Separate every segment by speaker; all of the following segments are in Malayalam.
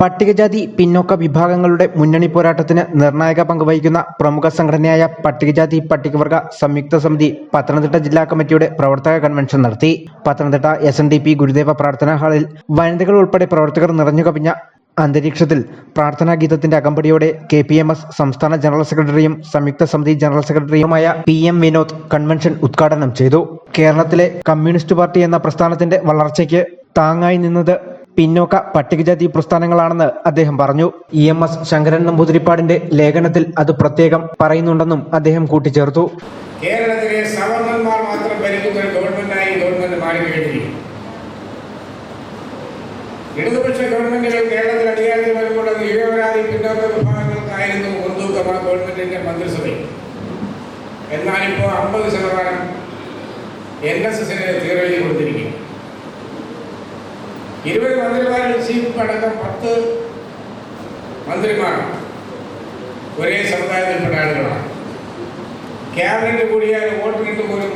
Speaker 1: പട്ടികജാതി പിന്നോക്ക വിഭാഗങ്ങളുടെ മുന്നണി പോരാട്ടത്തിന് നിർണായക പങ്ക് വഹിക്കുന്ന പ്രമുഖ സംഘടനയായ പട്ടികജാതി പട്ടികവർഗ സംയുക്ത സമിതി പത്തനംതിട്ട ജില്ലാ കമ്മിറ്റിയുടെ പ്രവർത്തക കൺവെൻഷൻ നടത്തി. Pathanamthitta S N D P Gurudeva പ്രാർത്ഥനാ ഹാളിൽ വനിതകൾ ഉൾപ്പെടെ പ്രവർത്തകർ നിറഞ്ഞുകവിഞ്ഞ അന്തരീക്ഷത്തിൽ പ്രാർത്ഥനാ ഗീതത്തിന്റെ അകമ്പടിയോടെ കെ പി എം എസ് സംസ്ഥാന ജനറൽ സെക്രട്ടറിയും സംയുക്ത സമിതി ജനറൽ സെക്രട്ടറിയുമായ പി എം വിനോദ് കൺവെൻഷൻ ഉദ്ഘാടനം ചെയ്തു. കേരളത്തിലെ കമ്മ്യൂണിസ്റ്റ് പാർട്ടി എന്ന പ്രസ്ഥാനത്തിന്റെ വളർച്ചയ്ക്ക് താങ്ങായി നിന്നത് പിന്നോക്ക പട്ടികജാതി പ്രസ്ഥാനങ്ങളാണെന്ന് അദ്ദേഹം പറഞ്ഞു. ഇ എം എസ് ശങ്കരൻ നമ്പൂതിരിപ്പാടിന്റെ ലേഖനത്തിൽ അത് പ്രത്യേകം പറയുന്നുണ്ടെന്നും അദ്ദേഹം കൂട്ടിച്ചേർത്തു.
Speaker 2: കേരളത്തിലെ സവർണന്മാർ മാത്രം ഭരിക്കുന്ന ഒരു ഗവൺമെന്റായി ഗവൺമെന്റ് മാറിക്കഴിഞ്ഞിരിക്കും ഇടതുപക്ഷ ഗവൺമെന്റുകൾ കേരളത്തിൽ അധികാരത്തിൽ വരുമ്പോൾ അത് ഇഴവരാതി പിന്നോക്ക വിഭാഗങ്ങൾക്കായിരുന്നു മുൻതൂക്കം ആ ഗവൺമെന്റിന്റെ മന്ത്രിസഭയിൽ. എന്നാൽ ഇപ്പോൾ അമ്പത് ശതമാനം എൻ എസ് എസിന് തീരെ കൊടുത്തിരിക്കും ഇരുപത് മന്ത്രിമാർ ചീഫ് അടക്കം പത്ത് മന്ത്രിമാർ ഒരേ സമുദായത്തിൽപ്പെട്ട ആളുകളാണ്. ക്യാബിനറ്റ് കൂടിയാൽ വോട്ടിനിട്ട് പോലും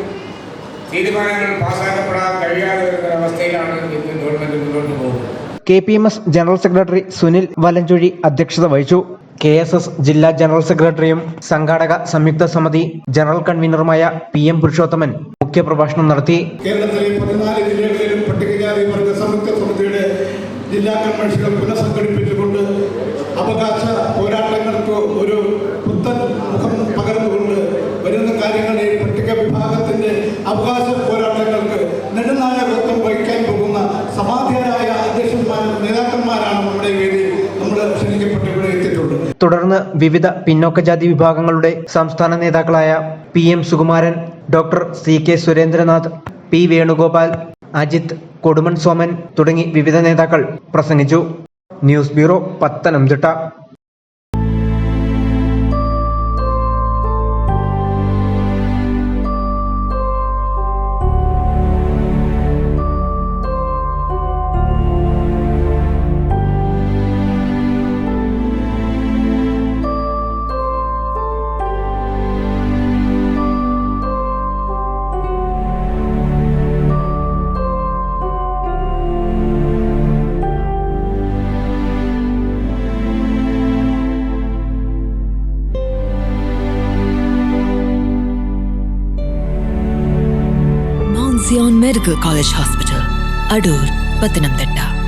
Speaker 2: തീരുമാനങ്ങൾ പാസ്സാക്കപ്പെടാൻ കഴിയാതെ വരുന്ന അവസ്ഥയിലാണ് ഇന്ത്യൻ ഗവൺമെന്റ് മുന്നോട്ട് പോകുന്നത്.
Speaker 1: K P M S general secretary Sunil Valanchuzhy അധ്യക്ഷത വഹിച്ചു. കെ എസ് എസ് ജില്ലാ ജനറൽ സെക്രട്ടറിയും സംഘാടക സംയുക്ത സമിതി ജനറൽ കൺവീനറുമായ പി എം പുരുഷോത്തമൻ മുഖ്യപ്രഭാഷണം നടത്തി.
Speaker 3: കേരളത്തിലെ പതിനാല് ജില്ലകളിലും പട്ടികജാതി വർഗ സംയുക്ത സമിതിയുടെ ജില്ലാ കൺവെൻഷനുകൾ പുനഃസംഘടിപ്പിച്ചുകൊണ്ട് അവകാശ പോരാട്ടങ്ങൾക്ക് ഒരു പുത്തൻ മുഖം പകർന്നുകൊണ്ട് വരുന്ന കാര്യങ്ങളിൽ പട്ടിക വിഭാഗത്തിന്റെ അവകാശ പോരാട്ടങ്ങൾക്ക് നെടുനായകത്വം വഹിക്കാൻ പോകുന്ന സമാധിയരായ അധ്യക്ഷന്മാരും നേതാക്കന്മാരാണ് നമ്മുടെ വേദിയിൽ. നമ്മൾ ക്ഷണിക്കപ്പെട്ട്
Speaker 1: തുടർന്ന് വിവിധ പിന്നോക്കജാതി വിഭാഗങ്ങളുടെ സംസ്ഥാന നേതാക്കളായ P M Sukumaran doctor C K Surendranath P Venugopal Ajith Kodumon Soman തുടങ്ങി വിവിധ നേതാക്കൾ പ്രസംഗിച്ചു. News bureau Pathanamthitta.
Speaker 4: Zion Medical College Hospital, Adur, Pathanamthitta.